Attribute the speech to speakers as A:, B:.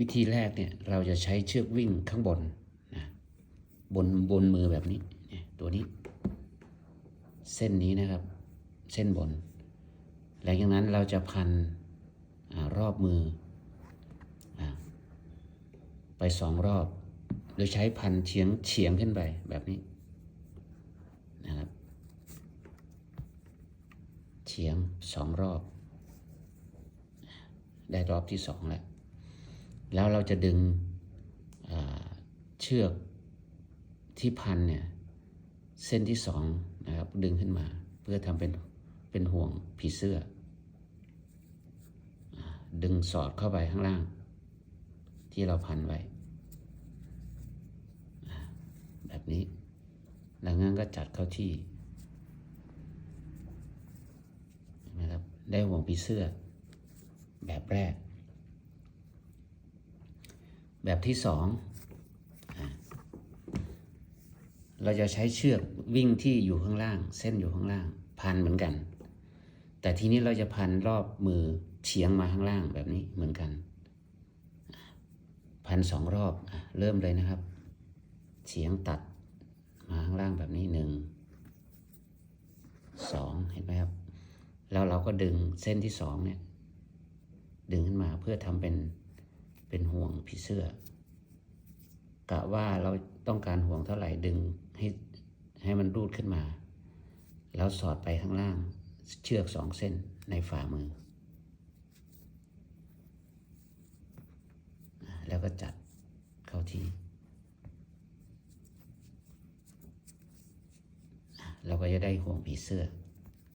A: วิธีแรกเนี่ยเราจะใช้เชือกวิ่งข้างบนนะบนบนมือแบบนี้เนี่ยตัวนี้ เส้นนี้นะครับ เส้นบน หลังจากนั้นเราจะพันอรอบมืออไปสองรอบ โดยใช้พันเฉียงเฉียงขึ้นไปแบบนี้นะครับเฉียงสองรอบ ได้รอบที่สองแล้ว แล้วเราจะดึงเชือกที่พันเนี่ยเส้นที่สองนะครับดึงขึ้นมา เพื่อทำเป็นเป็นห่วงผีเสื้อ ดึงสอดเข้าไปข้างล่าง ที่เราพันไว้ แบบนี้หลังนั้นก็จัดเข้าที่นะครับได้ห่วงผีเสื้อแบบแรก แบบที่สองเราจะใช้เชือกวิ่งที่อยู่ข้างล่าง เส้นอยู่ข้างล่าง พันเหมือนกัน แต่ทีนี้เราจะพันรอบมือเฉียงมาข้างล่างแบบนี้เหมือนกัน พันสองรอบเริ่มเลยนะครับ เฉียงตัดมาข้างล่างแบบนี้หนึ่งสองเห็นไหมครับ แล้วเราก็ดึงเส้นที่สองเนี่ย ดึงขึ้นมาเพื่อทำเป็น เป็นห่วงผีเสื้อกะว่าเราต้องการห่วงเท่าไหร่ดึงให้ให้มันรูดขึ้นมา แล้วสอดไปข้างล่างเชือกสองเส้นในฝ่ามือ แล้วก็จัดเข้าที่ เราก็จะได้ห่วงผีเสื้อ